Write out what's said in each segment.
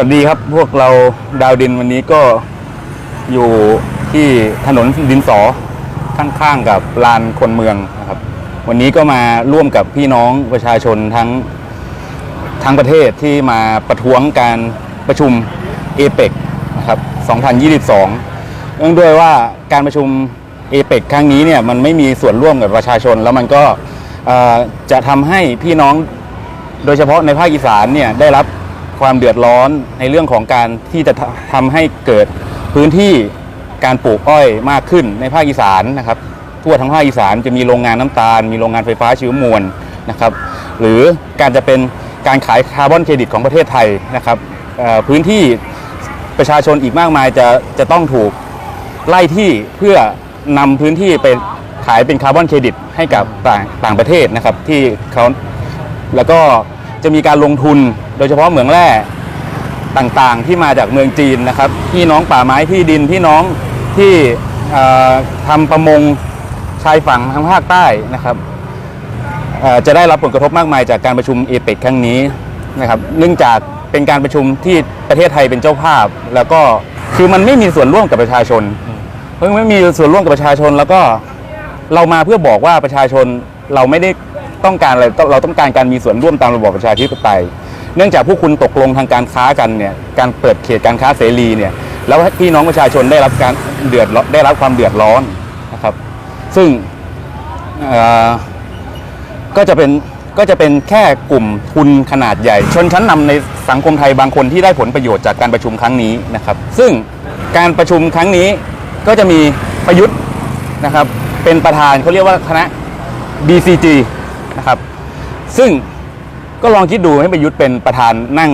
สวัสดีครับ พวกเราดาวดินวันนี้ก็อยู่ที่ถนนดินสอข้างๆกับลานคนเมืองนะครับ วันนี้ก็มาร่วมกับพี่น้องประชาชนทั้งทั้งประเทศที่มาประท้วงการประชุมเอเปกนะครับ 2022 เนื่องด้วยว่าการประชุมเอเปกครั้งนี้เนี่ยมันไม่มีส่วนร่วมกับประชาชน แล้วมันก็จะทำให้พี่น้องโดยเฉพาะในภาคอีสานเนี่ยได้รับ ความเดือดร้อนในเรื่องของการที่จะททำให้เกิดพื้นที่การปลูกอ้อยมากขึ้นในภาคอีสานนะครับทั่วทั้งภาคอีสานจะมีโรงงานน้ำตาล มีโรงงานไฟฟ้าชีวมวลนะครับ หรือการจะเป็นการขายคาร์บอนเครดิตของประเทศไทยนะครับพื้นที่ประชาชนอีกมากมายจะจะต้องถูกไล่ที่เพื่อนำพื้นที่ไปขายเป็นคาร์บอนเครดิตให้กับต่างต่างประเทศนะครับที่เขาแล้วก็ จะมีการลงทุนโดยเฉพาะเหมืองแร่ต่างๆ ที่มาจากเมืองจีนนะครับพี่น้องป่าไม้ที่ดินพี่น้องที่เอ่อทำประมงชายฝั่งทางภาคใต้นะครับเอ่อจะได้รับผลกระทบมากมายจากการประชุมเอเปกครั้งนี้นะครับเนื่องจากเป็นการประชุมที่ประเทศไทยเป็นเจ้าภาพ แล้วก็คือมันไม่มีส่วนร่วมกับประชาชน เพิ่งไม่มีส่วนร่วมกับประชาชน แล้วก็เรามาเพื่อบอกว่าประชาชนเราไม่ได้ ต้องการอะไรเราต้องการการมีส่วนร่วมตามระบอบประชาธิปไตย เนื่องจากพวกคุณตกลงทางการค้ากันเนี่ยการเปิดเขตการค้าเสรีเนี่ยแล้วพี่น้องประชาชนได้รับการเดือดร้อนได้รับความเดือดร้อนนะครับ ซึ่งก็จะเป็นก็จะเป็นแค่กลุ่มทุนขนาดใหญ่ ชนชั้นนำในสังคมไทยบางคนที่ได้ผลประโยชน์จากการประชุมครั้งนี้นะครับ ซึ่งการประชุมครั้งนี้ก็จะมีประยุทธ์นะครับ เป็นประธานเขาเรียกว่าคณะ BCG นะครับ ซึ่งก็ลองคิดดูให้ประยุทธ์เป็นประธานนั่ง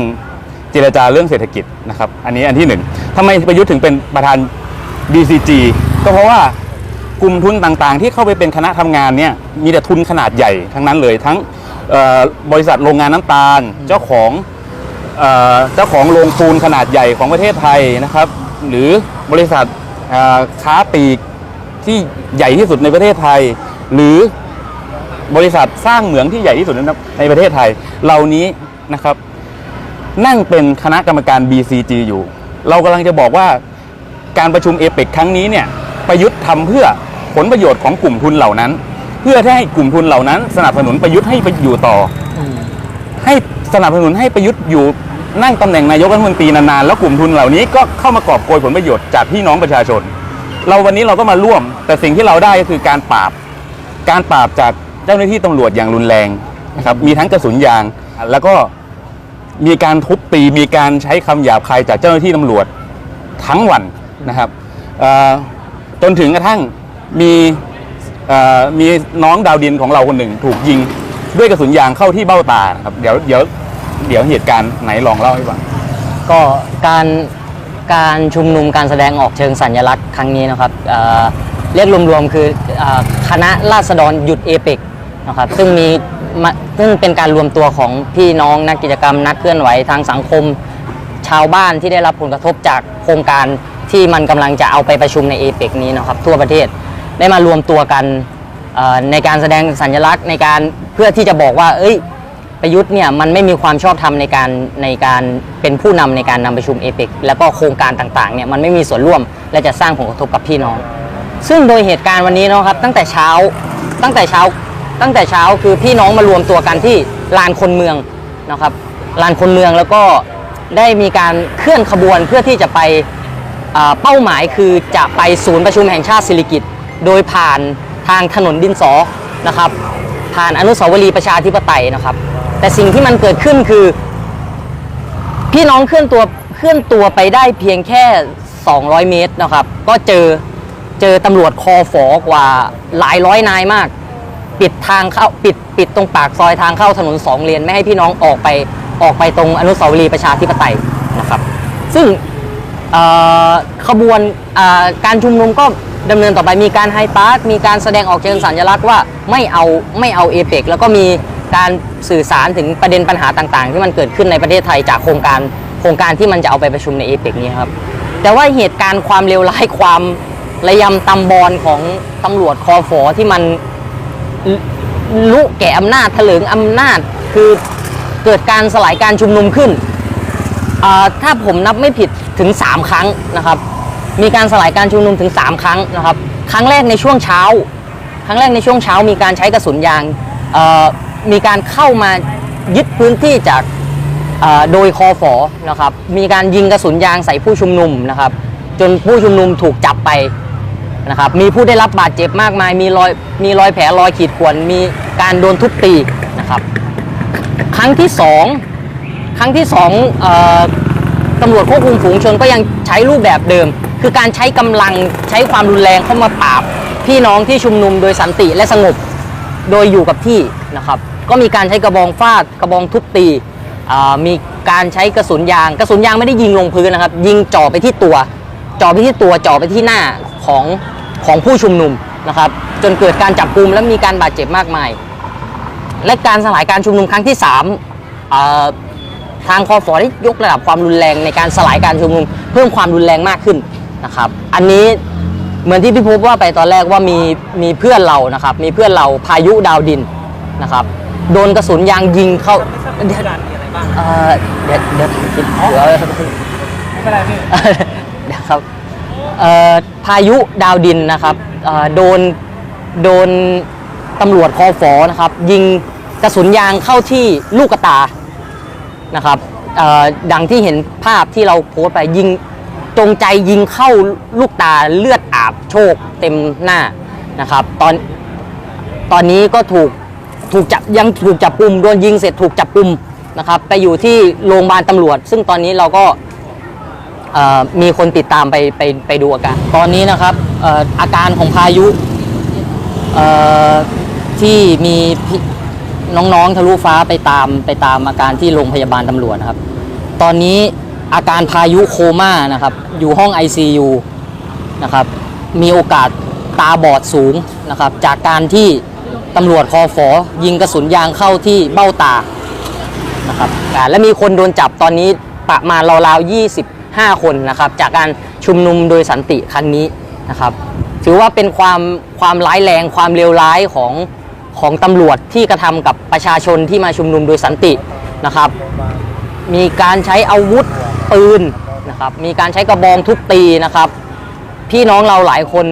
เจรจาเรื่องเศรษฐกิจนะครับ อันนี้อันที่หนึ่งทำไมประยุทธ์ถึงเป็นประธาน BCG ก็เพราะว่ากลุ่มทุนต่างๆ ที่เข้าไปเป็นคณะทำงานเนี่ยมีแต่ทุนขนาดใหญ่ทั้งนั้นเลยทั้งบริษัทโรงงานน้ำตาล เจ้าของเจ้าของโรงปูนขนาดใหญ่ของประเทศไทยนะครับ หรือบริษัทค้าปลีกที่ใหญ่ที่สุดในประเทศไทย หรือ บริษัทสร้างเหมืองที่ใหญ่ที่สุดในประเทศไทย เหล่านี้นะครับ นั่งเป็นคณะกรรมการ BCG อยู่ เรากำลังจะบอกว่าการประชุมเอเปกครั้งนี้เนี่ยประยุทธ์ทำเพื่อผลประโยชน์ของกลุ่มทุนเหล่านั้น เพื่อให้กลุ่มทุนเหล่านั้น สนับสนุนประยุทธ์ให้ไปอยู่ต่ออให้สนับสนุนให้ประยุทธ์อยู่นั่งตำแหน่งนายกรัฐมนตรีนานๆแล้วกลุ่มทุนเหล่านี้ก็เข้ามากอบโกยผลประโยชน์จากพี่น้องประชาชน เราวันนี้เราก็มาร่วม แต่สิ่งที่เราได้ก็คือการปราบ การปราบจาก เจ้าหน้าที่ตำรวจอย่างรุนแรงนะครับมีทั้งกระสุนยาง แล้วก็มีการทุบตีมีการใช้คำหยาบคายจากเจ้าหน้าที่ตำรวจทั้งวันนะครับจนถึงกระทั่งมีมีน้องดาวดินของเราคนหนึ่ง ถูกยิงด้วยกระสุนยางเข้าที่เบ้าตาครับเดี๋ยวเดี๋ยวเดี๋ยวเหตุการณ์ไหนลองเล่าให้ฟังก็การการชุมนุมการแสดงออกเชิงสัญลักษณ์ครั้งนี้นะครับเเรียกรวมๆคือเออคณะราษฎรหยุดเอเปก นะครับซึ่งมีมซึ่งเป็นการรวมตัวของพี่น้องนักกิจกรรม นักเคลื่อนไหวทางสังคม ชาวบ้านที่ได้รับผลกระทบจากโครงการที่มันกำลังจะเอาไปประชุมในเอเปกนี้นะครับ ทั่วประเทศได้มารวมตัวกันในการแสดงสัญลักษณ์ในการเพื่อที่จะบอกว่า เอ้ยประยุทธ์เนี่ยมันไม่มีความชอบธรรมในการในการเป็นผู้นำในการนำประชุมเอเปกแล้วก็โครงการต่างๆเนี่ยมันไม่มีส่วนร่วมและจะสร้างผลกระทบกับพี่น้อง ซึ่งโดยเหตุการณ์วันนี้นะครับตั้งแต่เช้าตั้งแต่เช้า ตั้งแต่เช้าคือพี่น้องมารวมตัวกันที่ลานคนเมืองนะครับลานคนเมืองแล้วก็ได้มีการเคลื่อนขบวนเพื่อที่จะไปเป้าหมายคือจะไปศูนย์ประชุมแห่งชาติสิริกิตโดยผ่านทางถนนดินสอนะครับ ผ่านอนุสาวรีย์ประชาธิปไตยนะครับ แต่สิ่งที่มันเกิดขึ้นคือ พี่น้องเคลื่อนตัวเคลื่อนตัวไปได้เพียงแค่ 200 เมตรนะครับ ก็เจอเจอตำรวจคอฝอกว่าหลายร้อยนายมาก ปิดทางเข้าปิดปิดตรงปากซอยทางเข้าถนนสองเลนไม่ให้พี่น้องออกไปออกไปตรงอนุสาวรีย์ประชาธิปไตยนะครับ ซึ่งขบวนการชุมนุมก็ดำเนินต่อไปมีการไฮปาร์คมีการแสดงออกเชิงสัญลักษณ์ว่าไม่เอาไม่เอาเอเปกแล้วก็มีการสื่อสารถึงประเด็นปัญหาต่างๆ ที่มันเกิดขึ้นในประเทศไทยจากโครงการโครงการที่มันจะเอาไปประชุมในเอเปกนี้ครับ แต่ว่าเหตุการณ์ความเลวร้ายความระยำตำบอลของตำรวจคอฟอที่มัน ลุแก่อำนาจเถลิงอำนาจคือเกิดการสลายการชุมนุมขึ้น ถ้าผมนับไม่ผิดถึง 3 ครั้งนะครับ มีการสลายการชุมนุมถึง 3 ครั้งนะครับ ครั้งแรกในช่วงเช้า ครั้งแรกในช่วงเช้ามีการใช้กระสุนยาง มีการเข้ามายึดพื้นที่จากโดยคอฝอนะครับ มีการยิงกระสุนยางใส่ผู้ชุมนุมนะครับ จนผู้ชุมนุมถูกจับไป นะครับมีผู้ได้รับบาดเจ็บมากมาย มีรอยมีรอยแผลรอยขีดข่วนมีการโดนทุบตีนะครับ ครั้งที่สองครั้งที่สองออตำรวจควบคุมฝูงชนก็ยังใช้รูปแบบเดิม คือการใช้กำลังใช้ความรุนแรงเข้ามาปราบ พี่น้องที่ชุมนุมโดยสันติและสงบโดยอยู่กับที่นะครับ ก็มีการใช้กระบองฟาดกระบองทุบตีมีการใช้กระสุนยาง กระสุนยางไม่ได้ยิงลงพื้นนะครับ ยิงจ่อไปที่ตัวจ่อไปที่ตัวจ่อไปที่หน้าของ ของผู้ชุมนุมนะครับ จนเกิดการจับกลุ่มและมีการบาดเจ็บมากมาย และการสลายการชุมนุมครั้งที่3เอ่อทางคอฟอได้ยกระดับความรุนแรงในการสลายการชุมนุม เพิ่มความรุนแรงมากขึ้นนะครับ อันนี้เหมือนที่พี่พบว่าไปตอนแรกว่ามีมีเพื่อนเรานะครับ มีเพื่อนเราพายุดาวดินนะครับโดนกระสุนยางยิงเข้าเดี๋ยวเอ่อเดี๋ยวเดี๋ยวคิดเดี๋ยวไม่เป็นไรพี่เดี๋ยวครับเอ่อ พายุดาวดินนะครับโดนโดนตำรวจคอฟอนะครับ ยิงกระสุนยางเข้าที่ลูกกระตานะครับดังที่เห็นภาพที่เราโพสไปยิงจงใจยิงเข้าลูกตาเลือดอาบโชคเต็มหน้านะครับ ตอนตอนนี้ก็ถูกถูกจับยังถูกจับกลุ่มโดนยิงเสร็จถูกจับกลุ่มนะครับ ไปอยู่ที่โรงพยาบาลตำรวจ ซึ่งตอนนี้เราก็ มีคนติดตามไปไปไปดูอาการ ตอนนี้นะครับออาการของพายุที่มีน้องๆทะลุฟ้าไปตามไปตามอาการที่โรงพยาบาลตำรวจนะครับ ตอนนี้อาการพายุโคม่านะครับ อยู่ห้อง ICU นะครับ มีโอกาสตาบอดสูงนะครับ จากการที่ตำรวจคอฟอยิงกระสุนยางเข้าที่เบ้าตานะครับและมีคนโดนจับตอนนี้ประมาณราวๆ 5 คนนะครับ จากการชุมนุมโดยสันติครั้งนี้นะครับ ถือว่าเป็นความความร้ายแรงความเลวร้ายของของตำรวจที่กระทำกับประชาชนที่มาชุมนุมโดยสันตินะครับ มีการใช้อาวุธปืนนะครับ มีการใช้กระบองทุบตีนะครับ พี่น้องเราหลายคน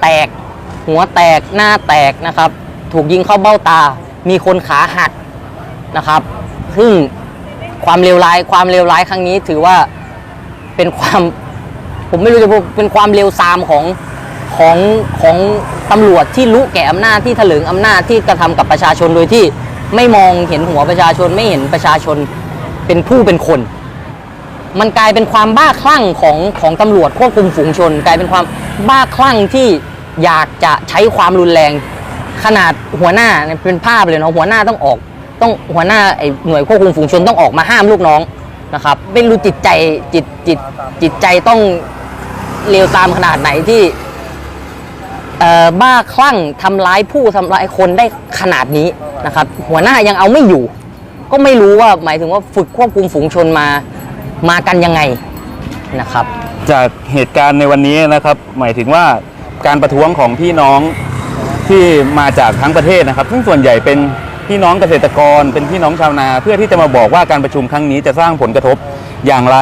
แตก หัวแตกหน้าแตกนะครับ ถูกยิงเข้าเบ้าตา มีคนขาหักนะครับซึ่งความเลวร้ายความเลวร้ายครั้งนี้ถือว่า เป็นความ ผมไม่รู้จะพูดเป็นความเลวทรามของของของตำรวจที่รู้แก่อำนาจที่ถลึงอำนาจที่กระทำกับประชาชนโดยที่ไม่มองเห็นหัวประชาชนไม่เห็นประชาชนเป็นผู้เป็นคน มันกลายเป็นความบ้าคลั่งของของตำรวจควบคุมฝูงชน กลายเป็นความบ้าคลั่งที่อยากจะใช้ความรุนแรง ขนาดหัวหน้าเป็นภาพเลยเนาะหัวหน้าต้องออก ต้องหัวหน้าไอ้หน่วยควบคุมฝูงชนต้องออกมาห้ามลูกน้อง นะครับไม่รู้จิตใจจิตจิตจิตใจต้องเลวตามขนาดไหนที่บ้าคลั่งทำร้ายผู้ทำร้ายคนได้ขนาดนี้นะครับหัวหน้ายังเอาไม่อยู่ ก็ไม่รู้ว่าหมายถึงว่าฝึกควบคุมฝูงชนมามากันยังไงนะครับ จากเหตุการณ์ในวันนี้นะครับ หมายถึงว่าการประท้วงของพี่น้องที่มาจากทั้งประเทศนะครับ ซึ่งส่วนใหญ่เป็น พี่น้องเกษตรกรเป็นพี่น้องชาวนา เพื่อที่จะมาบอกว่าการประชุมครั้งนี้จะสร้างผลกระทบอย่างไร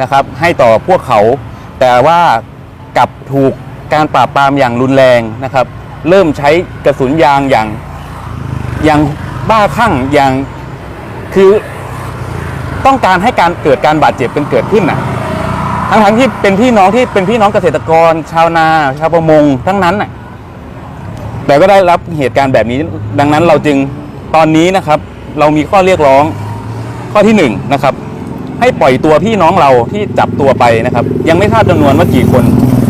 นะครับ ให้ต่อพวกเขา แต่ว่ากลับถูกการปราบปรามอย่างรุนแรงนะครับ เริ่มใช้กระสุนยางอย่างอย่างบ้าคลั่งอย่างคือต้องการให้การเกิดการบาดเจ็บเป็นเกิดขึ้นนะทั้งทั้งที่เป็นพี่น้องที่เป็นพี่น้องเกษตรกร ชาวนา ชาวประมงทั้งนั้นน่ะ แต่ก็ได้รับเหตุการณ์แบบนี้ ดังนั้นเราจึงตอนนี้นะครับ เรามีข้อเรียกร้องข้อที่หนึ่งนะครับให้ปล่อยตัวพี่น้องเราที่จับตัวไปนะครับ ยังไม่ทราบจำนวนว่ากี่คน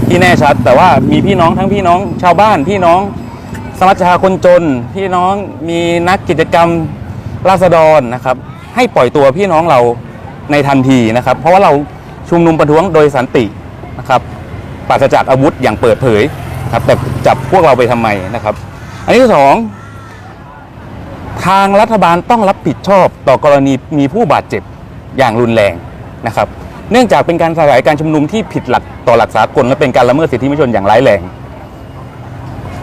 ที่แน่ชัด แต่ว่ามีพี่น้องทั้งพี่น้องชาวบ้าน พี่น้องสมัชชาคนจน พี่น้องมีนักกิจกรรมราษฎรนะครับ ให้ปล่อยตัวพี่น้องเราในทันทีนะครับ เพราะว่าเราชุมนุมประท้วงโดยสันตินะครับปราศจากอาวุธอย่างเปิดเผย ครับแต่จับพวกเราไปทำไมนะครับ อันที่สองทางรัฐบาลต้องรับผิดชอบต่อกรณีมีผู้บาดเจ็บอย่างรุนแรงนะครับ เนื่องจากเป็นการสลายการชุมนุมที่ผิดหลักต่อหลักสากลและเป็นการละเมิดสิทธิมนุษยชนอย่างร้ายแรง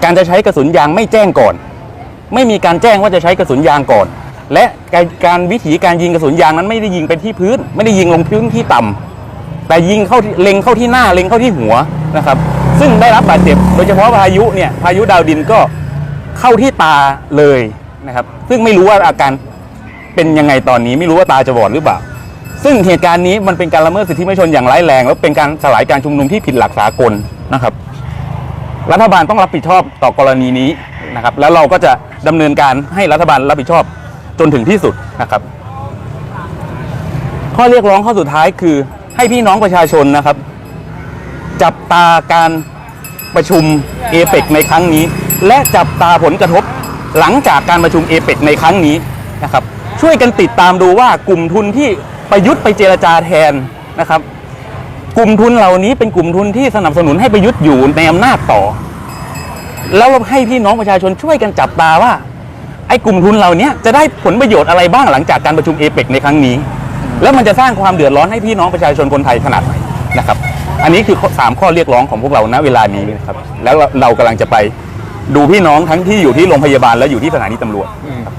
การจะใช้กระสุนยางไม่แจ้งก่อน ไม่มีการแจ้งว่าจะใช้กระสุนยางก่อน และการการวิธีการยิงกระสุนยางนั้นไม่ได้ยิงไปที่พื้น ไม่ได้ยิงลงพื้นที่ต่ำแต่ยิงเข้าเล็งเข้าที่หน้าเล็งเข้าที่หัว นะครับ ซึ่งได้รับบาดเจ็บโดยเฉพาะพายุเนี่ยพายุดาวดินก็เข้าที่ตาเลยนะครับ ซึ่งไม่รู้ว่าอาการเป็นยังไงตอนนี้ ไม่รู้ว่าตาจะบอดหรือเปล่า ซึ่งเหตุการณ์นี้มันเป็นการละเมิดสิทธิมนุษยชนอย่างร้ายแรง แล้วเป็นการสลายการชุมนุมที่ผิดหลักสากลนะครับ รัฐบาลต้องรับผิดชอบต่อกรณีนี้นะครับ แล้วเราก็จะดำเนินการให้รัฐบาลรับผิดชอบจนถึงที่สุดนะครับ ข้อเรียกร้องข้อสุดท้ายคือให้พี่น้องประชาชนนะครับ จับตาการประชุมเอเปกในครั้งนี้ และจับตาผลกระทบหลังจากการประชุมเอเปกในครั้งนี้นะครับช่วยกันติดตามดูว่ากลุ่มทุนที่ประยุทธ์ไปเจรจาแทนนะครับ กลุ่มทุนเหล่านี้เป็นกลุ่มทุนที่สนับสนุนให้ประยุทธ์อยู่ในอำนาจต่อ แล้วให้พี่น้องประชาชนช่วยกันจับตาว่าไอ้กลุ่มทุนเหล่านี้จะได้ผลประโยชน์อะไรบ้างหลังจากการประชุมเอเปกในครั้งนี้ แล้วมันจะสร้างความเดือดร้อนให้พี่น้องประชาชนคนไทยขนาดไหนนะครับ อันนี้คือสามข้อเรียกร้องของพวกเราณเวลานี้นะครับ แล้วเรากำลังจะไปดูพี่น้องทั้งที่อยู่ที่โรงพยาบาลและอยู่ที่สถานีตำรวจครับ